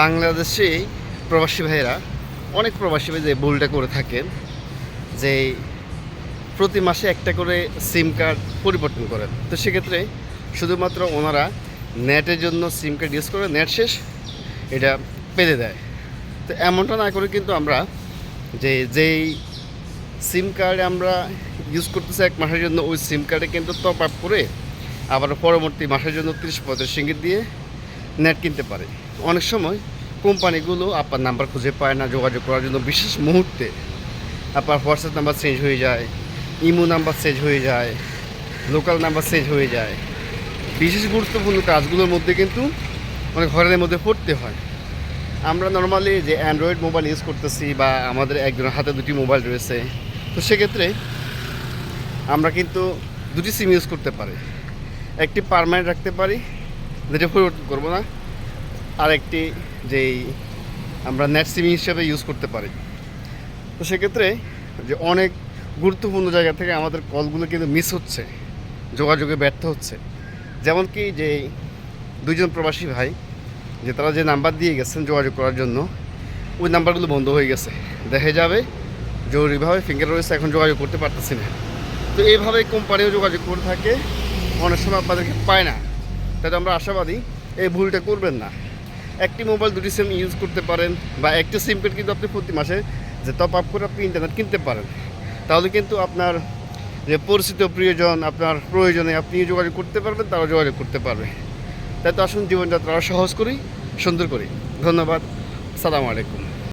বাংলাদেশে প্রবাসী ভাইয়েরা, অনেক প্রবাসী ভাই যে ভুলটা করে থাকেন, যে প্রতি মাসে একটা করে সিম কার্ড পরিবর্তন করেন। তো সেক্ষেত্রে শুধুমাত্র ওনারা নেটের জন্য সিম কার্ড ইউজ করে নেট শেষ, এটা পেরে দেয়। তো এমনটা না করে কিন্তু আমরা যে যেই সিম কার্ড আমরা ইউজ করতেছি এক মাসের জন্য, ওই সিম কার্ডে কিন্তু টপ আপ করে আবার পরবর্তী মাসের জন্য তিরিশ পঁয়ত্রিশ ইঙ্গিত দিয়ে নেট কিনতে পারে। অনেক সময় কোম্পানিগুলো আপনার নাম্বার খুঁজে পায় না, যোগাযোগ করার জন্য বিশেষ মুহূর্তে আপনার হোয়াটসঅ্যাপ নাম্বার চেঞ্জ হয়ে যায় ইমো নাম্বার চেঞ্জ হয়ে যায় লোকাল নাম্বার চেঞ্জ হয়ে যায়। বিশেষ গুরুত্বপূর্ণ কাজগুলোর মধ্যে কিন্তু অনেক হরেনের মধ্যে পড়তে হয়। আমরা নর্মালি যে অ্যান্ড্রয়েড মোবাইল ইউজ করতেছি বা আমাদের একজনের হাতে দুটি মোবাইল রয়েছে, তো সেক্ষেত্রে আমরা কিন্তু দুটি সিম ইউজ করতে পারি। একটি পারমানেন্ট রাখতে পারি যেটা পরিবর্তন করব না। আর একটি যেই আমরা নেট সিম হিসেবে ইউজ করতে পারি। তো সেক্ষেত্রে যে অনেক গুরুত্বপূর্ণ জায়গা থেকে আমাদের কলগুলো কিন্তু মিস হচ্ছে, যোগাযোগে ব্যর্থ হচ্ছে। যেমন কি যে দুইজন প্রবাসী ভাই, যে তারা যে নাম্বার দিয়ে গেছেন যোগাযোগ করার জন্য, ওই নাম্বারগুলো বন্ধ হয়ে গেছে। দেখা যাবে, জরুরিভাবে ফিঙ্গার রয়েছে এখন যোগাযোগ করতে পারতেছি না। তো এইভাবে কোম্পানিও যোগাযোগ করে থাকে, অনেক সময় আপনাদেরকে পায় না। তাই তো আমরা আশাবাদী এই ভুলটা করবেন না। একটি মোবাইল দুটি সিম ইউজ করতে পারেন বা একটি সিম কার্ড কিন্তু আপনি প্রতি মাসে যে টপ আপ করে আপনি ইন্টারনেট কিনতে পারেন। তাহলে কিন্তু আপনার যে পরিচিত প্রিয়জন আপনার প্রয়োজনে আপনি যোগাযোগ করতে পারবেন, তারাও যোগাযোগ করতে পারবে। তাই তো আসুন জীবনযাত্রা সহজ করি, সুন্দর করি। ধন্যবাদ। সালাম আলাইকুম।